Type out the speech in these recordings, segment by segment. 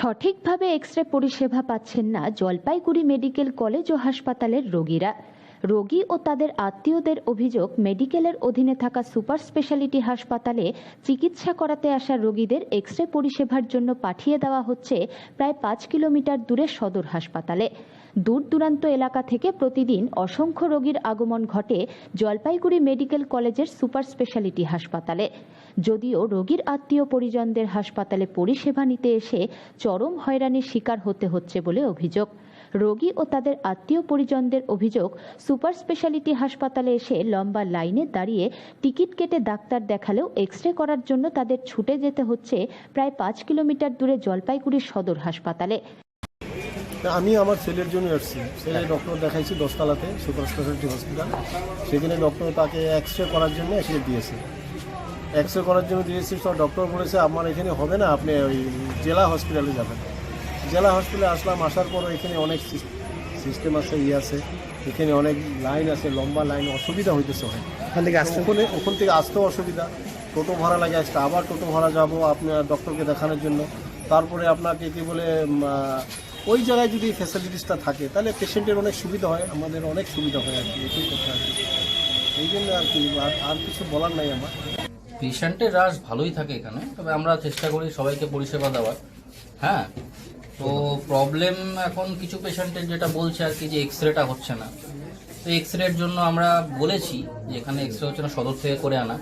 সঠিকভাবে X ray পরিষেবা পাচ্ছেন না জলপাইগুড়ি মেডিকেল কলেজ ও হাসপাতালের রোগীরা। রোগী ও তাদের আত্মীয়দের অভিযোগ, মেডিকেলের অধীনে থাকা সুপার স্পেশালিটি হাসপাতালে চিকিৎসা করাতে আসা রোগীদের এক্স রে পরিষেবার জন্য পাঠিয়ে দেওয়া হচ্ছে প্রায় পাঁচ কিলোমিটার দূরে সদর হাসপাতালে। দূর দূরান্ত এলাকা থেকে প্রতিদিন অসংখ্য রোগীর আগমন ঘটে জলপাইগুড়ি মেডিকেল কলেজের সুপার স্পেশালিটি হাসপাতালে। যদিও রোগীর আত্মীয় পরিজনদের হাসপাতালে পরিষেবা নিতে এসে চরম হয়রানির শিকার হতে হচ্ছে বলে অভিযোগ। রোগী ও তাদের আত্মীয় পরিজনদের অভিযোগ, সুপার স্পেশালিটি হাসপাতালে এসে লম্বা লাইনে দাঁড়িয়ে টিকিট কেটে ডাক্তার দেখালেও এক্স রে করার জন্য তাদের ছুটে যেতে হচ্ছে প্রায় পাঁচ কিলোমিটার দূরে জলপাইগুড়ি সদর হাসপাতালে। আমি আমার ছেলের জন্য এসেছি ছেলে ডক্টর দেখাইছি দশতলাতে, সুপার স্পেশালিটি হসপিটাল। সেখানে ডক্টর তাকে এক্স রে করার জন্য এসে দিয়েছে। এক্স রে করার জন্য দিয়েছি, তো ডক্টর বলেছে, আমার এখানে হবে না, আপনি ওই জেলা হসপিটালে যাবেন। জেলা হসপিটালে আসলাম আসার পর এখানে অনেক সিস্টেম আছে ইয়ে আছে। এখানে অনেক লাইন আছে লম্বা লাইন অসুবিধা হইতেছে অনেক। ওখান থেকে আসতে ওখানে ওখান থেকে আসতেও অসুবিধা। টোটো ভাড়া লাগে একটা আবার টোটো ভাড়া যাব আপনার ডক্টরকে দেখানোর জন্য। তারপরে আপনাকে কি বলে ওই জায়গায় যদি ফ্যাসিলিটিসটা থাকে তাহলে পেশেন্টের অনেক সুবিধা হয় আমাদের অনেক সুবিধা হয় আর কি এটাই কথা আর কি। এই জন্য আর কি আর আর কিছু বলার নাই আমার। পেশেন্টের রাশ ভালোই থাকে এখানে তবে আমরা চেষ্টা করি সবাইকে পরিষেবা দেওয়ার। হ্যাঁ? তো প্রবলেম এখন কিছু পেশেন্টের যেটা বলছে আর কি যে এক্স রেটা হচ্ছে না। তো এক্স রের জন্য আমরা বলেছি যে এখানে এক্স রে হচ্ছে না, সদর থেকে করে আনা।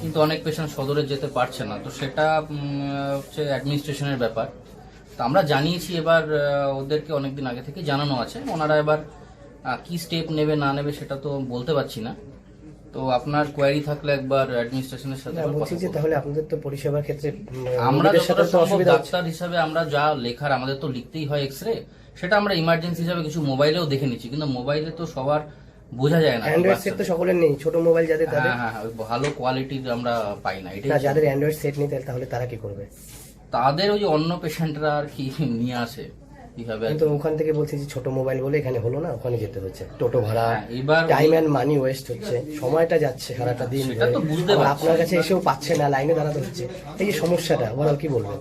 কিন্তু অনেক পেশেন্ট সদরে যেতে পারছে না। তো সেটা হচ্ছে অ্যাডমিনিস্ট্রেশনের ব্যাপার। তো আমরা জানিয়েছি এবার ওদেরকে অনেকদিন আগে থেকে জানানো আছে। ওনারা এবার কি স্টেপ নেবে, না নেবে সেটা তো বলতে পারছি না। তো আপনার কোয়ারি থাকলে একবার অ্যাডমিনিস্ট্রেশনের সাথে বলছি কথা যে। তাহলে আপনাদের তো পরিষেবার ক্ষেত্রে আমরা সাথে তো অসুবিধা ডাক্তার হিসাবে আমরা যা লেখার আমাদের তো লিখতেই হয় এক্স রে সেটা আমরা ইমার্জেন্সি হিসাবে কিছু মোবাইলেও দেখে নিচ্ছি কিন্তু মোবাইলে তো সবার বোঝা যায় না অ্যান্ড্রয়েড সেট তো সকলের নেই ছোট মোবাইল যাদের তাদের হ্যাঁ হ্যাঁ হ্যাঁ, ভালো কোয়ালিটির আমরা পাই না এটা যাদের অ্যান্ড্রয়েড সেট নেই তাহলে- তারা কি করবে? তাদের ওই যে অন্য পেশেন্টরা আর কি নিয়ে আসে। কীভাবে আর কি। কিন্তু ওখান থেকে বলছি যে ছোট মোবাইল বলে এখানে হলো না ওখানে যেতে হচ্ছে। টোটো ভাড়া হ্যাঁ, এবার টাইম অ্যান্ড মানি ওয়েস্ট হচ্ছে। সময়টা যাচ্ছে সারাটা দিন সেটা তো বুঝতে পারছি। আপনার কাছে এসেও পাচ্ছে না লাইনে দাঁড়াতে হচ্ছে। এই যে সমস্যাটা ওরা কি বলবেন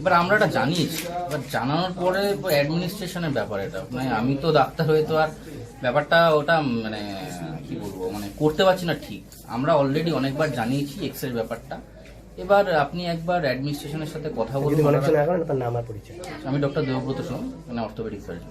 এবার আমরা এটা জানিয়েছি। এবার জানানোর পরে অ্যাডমিনিস্ট্রেশনের ব্যাপার এটা। মানে আমি তো ডাক্তার হয়ে তো আর ব্যাপারটা ওটা মানে কি বলব মানে করতে পারছি না ঠিক। আমরা অলরেডি অনেকবার জানিয়েছি এক্সের ব্যাপারটা। এবার আপনি একবার অ্যাডমিনিস্ট্রেশনের সাথে কথা বলুন আমি ডক্টর দেবব্রত সোম মানে অর্থোপেডিক সার্জন।